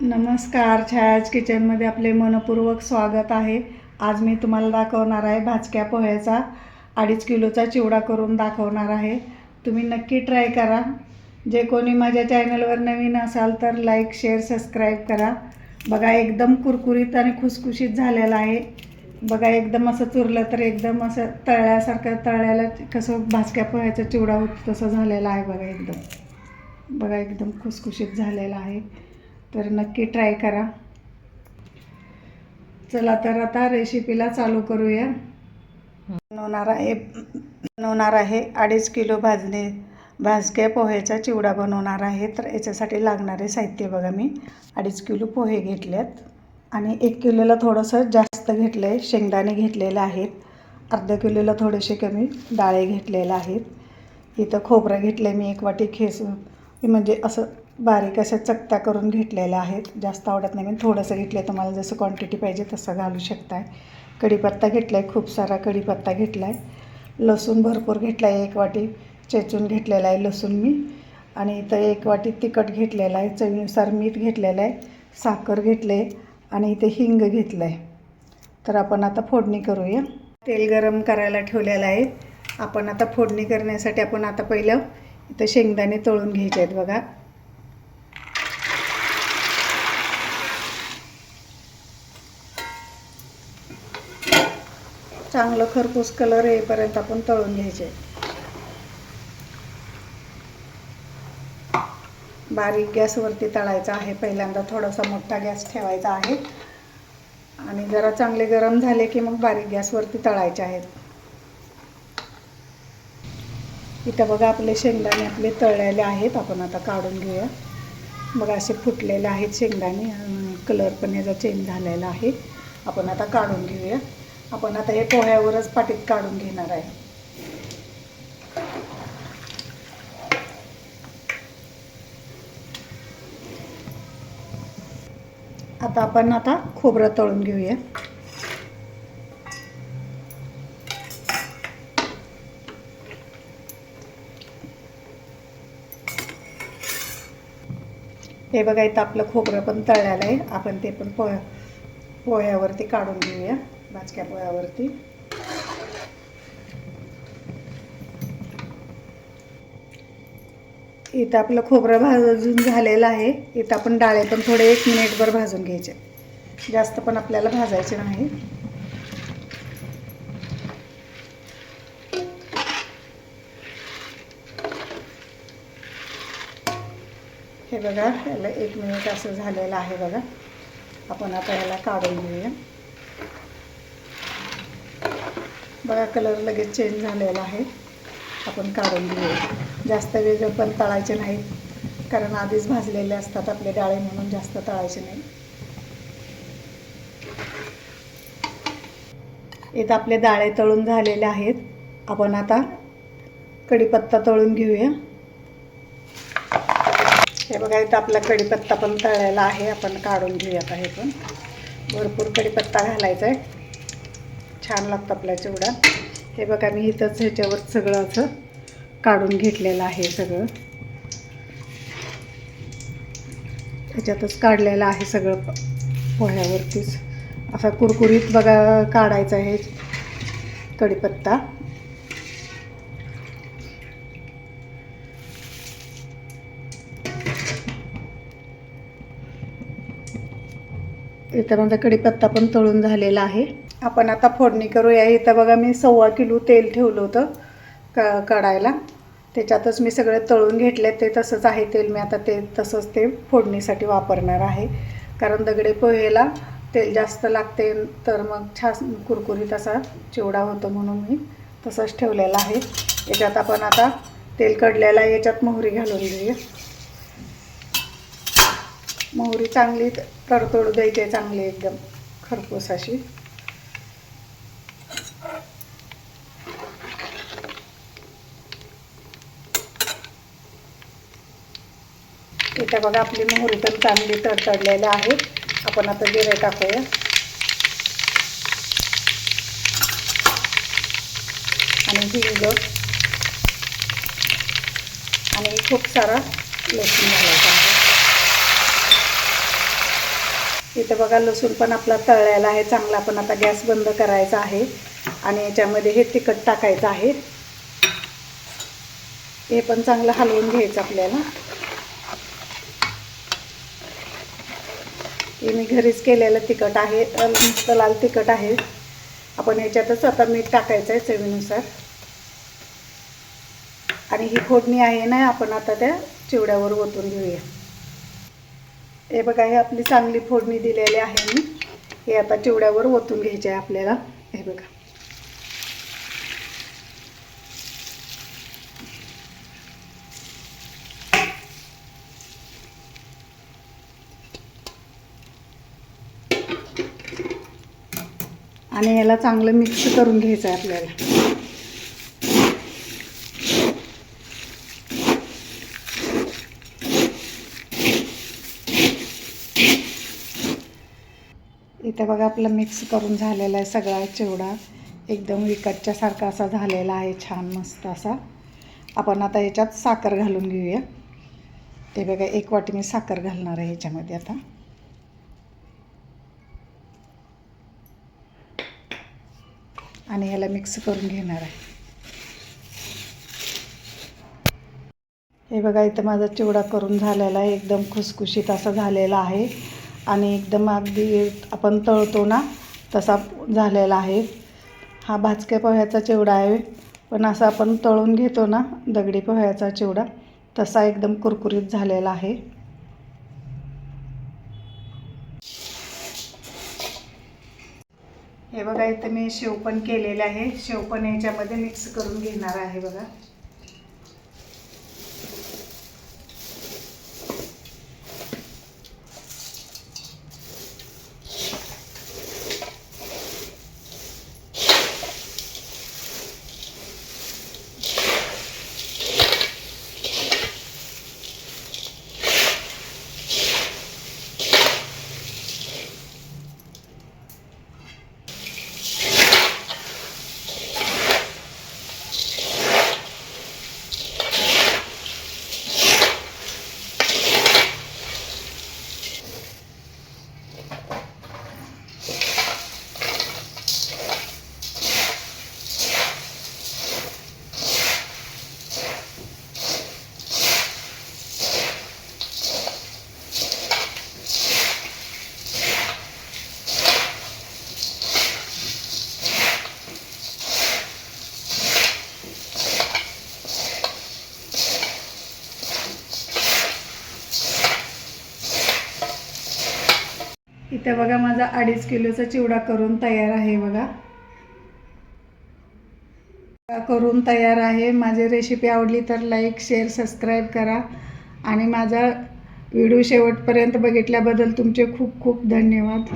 नमस्कार छायाज किचनमध्ये आपले मनपूर्वक स्वागत आहे. आज मी तुम्हाला दाखवणार आहे भाजक्या पोह्याचा अडीच किलोचा चिवडा करून दाखवणार आहे. तुम्ही नक्की ट्राय करा. जे कोणी माझ्या चॅनलवर नवीन असाल तर लाईक शेअर सबस्क्राईब करा. बघा एकदम कुरकुरीत आणि खुसखुशीत झालेला आहे. बघा एकदम असं चुरलं तर एकदम असं तळल्यासारखं तळल्याला कसं भाजक्या पोह्याचा चिवडा होतो तसं झालेला आहे बघा एकदम. बघा एकदम खुसखुशीत झालेला आहे. तर नक्की ट्राय करा. चला तर आता रेसिपीला चालू करूया. बनवणार आहे बनवणार आहे अडीच किलो भाजणे भाजक्या पोह्याचा चिवडा बनवणार आहे. तर याच्यासाठी लागणारे साहित्य बघा मी. अडीच किलो पोहे घेतलेत. आणि एक किलोला थोडंसं जास्त घेतलं आहे शेंगदाणे घेतलेले आहेत. अर्ध्या किलोला थोडेसे कमी डाळे घेतलेले आहेत. इथं खोबरं घेतलं आहे मी एक वाटी खेस म्हणजे असं बारीक अशा चकत्या करून घेतलेल्या आहेत. जास्त आवडत नाही मी थोडंसं घेतलं आहे तुम्हाला जसं क्वांटिटी पाहिजे तसं घालू शकताय. कढीपत्ता घेतला आहे खूप सारा कढीपत्ता घेतला आहे लसूण भरपूर घेतला आहे एक वाटी चेचून घेतलेला आहे लसूण मी. आणि इथं एक वाटी तिखट घेतलेलं आहे चवीनुसार मीठ घेतलेलं आहे साखर घेतले आणि इथे हिंग घेतलं आहे तर आपण आता फोडणी करूया. तेल गरम करायला ठेवलेलं आहे. आपण आता फोडणी करण्यासाठी आपण आता पहिलं इथं शेंगदाणे तळून घ्यायचे आहेत बघा. चांगलं खरपूस कलर येईपर्यंत आपण तळून घ्यायचे. बारीक गॅसवरती तळायचा आहे. पहिल्यांदा थोडासा मोठा गॅस ठेवायचा आहे. आणि जरा चांगले गरम झाले की मग बारीक गॅसवरती तळायचे आहेत. इथं बघा आपले शेंगदाणे आपले तळलेले आहेत. आपण आता काढून घेऊया. बघा असे फुटलेले आहेत शेंगदाणे. कलर पण याचा चेंज झालेला आहे. आपण आता काढून घेऊया. आपण आता हे पोह्यावरच पाटीत काढून घेणार आहे. आता आपण आता खोबरं तळून घेऊया. हे बघा इथं आपलं खोबरं पण तळलेलं आहे. आपण ते पण पोह्या पोह्यावरती काढून घेऊया. भाजक्या पोळ्यावरती इथं आपलं खोबरं भाजून झालेलं आहे. इथं आपण डाळे पण थोडे एक मिनिटभर भाजून घ्यायचे. जास्त पण आपल्याला भाजायचे नाही. हे बघा याला एक मिनिट असं झालेलं आहे बघा. आपण आता याला काढून घेऊया. बघा कलर लगेच चेंज झालेला आहे. आपण काढून घेऊया जास्त वेळ पण तळायचे नाहीत कारण आधीच भाजलेले असतात आपले डाळे म्हणून जास्त तळायचे नाही. इथं आपले डाळे तळून झालेले आहेत. आपण आता कढीपत्ता तळून घेऊया. हे बघा इथं आपला कढीपत्ता पण तळलेला आहे. आपण काढून घेऊया आता हे पण. भरपूर कढीपत्ता घालायचा आहे. छान लागतं आपला चिवडा हे बघा मी इथंच ह्याच्यावर सगळं असं काढून घेतलेलं आहे सगळं. ह्याच्यातच काढलेलं आहे सगळं प- पोह्यावरतीच असा कुरकुरीत बघा काढायचा आहे कढीपत्ता. इथं माझा कढीपत्ता पण तळून झालेला आहे. आपण आता फोडणी करूया. इथं बघा मी सव्वा किलो तेल ठेवलं होतं क कढायला. त्याच्यातच मी सगळे तळून घेतले ते तसंच आहे तेल. मी आता ते तसंच ते फोडणीसाठी वापरणार आहे. कारण दगडे पोहेला तेल जास्त लागते. तर मग छान कुरकुरीत असा चिवडा होतो म्हणून मी तसंच ठेवलेला आहे. याच्यात आपण आता तेल कडलेला आहे. याच्यात मोहरी घालून घेऊया. मोहरी चांगली तडतोड द्यायची चांगली एकदम खरपूस अशी. इथं बघा आपली मोहरी पण चांगली तडतडलेली आहे. आपण आता जिरे टाकूया. आणि हिंग आणि खूप सारा लसूण घालायचा आहे. इथं बघा लसूण पण आपला तळलेला आहे. चांगला पण आता गॅस बंद करायचा आहे. आणि याच्यामध्ये हे तिखट टाकायचं आहे. हे पण चांगलं हलवून घ्यायचं आपल्याला. हे मी घरीच केलेलं तिखट आहे अ, मस्त लाल तिखट आहे. आपण याच्यातच आता मीठ टाकायचं आहे चवीनुसार. आणि ही फोडणी आहे ना आपण आता त्या चिवड्यावर ओतून घेऊया. हे बघा हे आपली चांगली फोडणी दिलेली आहे मी. हे आता चिवड्यावर ओतून घ्यायचे आहे आपल्याला. हे बघा. आणि याला चांगलं मिक्स करून घ्यायचं आहे आपल्याला. इथे बघा आपलं मिक्स करून झालेला आहे सगळा चिवडा. एकदम विकतच्यासारखा असा झालेला आहे छान मस्त असा. आपण आता याच्यात साखर घालून घेऊया. ते बघा एक वाटी मी साखर घालणार आहे ह्याच्यामध्ये आता. आणि ह्याला मिक्स करून घेणार आहे. हे बघा इथं माझा चिवडा करून झालेला आहे. एकदम खुसखुशीत असा झालेला आहे. आणि एकदम अगदी आपण तळतो ना तसा झालेला आहे. हा भाजक्या पोह्याचा चिवडा आहे. पण असा आपण तळून घेतो ना दगडी पोह्याचा चिवडा तसा एकदम कुरकुरीत झालेला आहे. हे बघा इथं मी शेव पण केलेलं आहे. शेव पण याच्यामध्ये मिक्स करून घेणार आहे बघा. इथे बघा माझा अडीच किलोचा चिवडा करून तयार आहे बघा. करून तयार आहे. माझी रेसिपी आवडली तर लाईक शेअर सबस्क्राईब करा. आणि माझा व्हिडिओ शेवटपर्यंत बघितल्याबद्दल तुमचे खूप खूप धन्यवाद.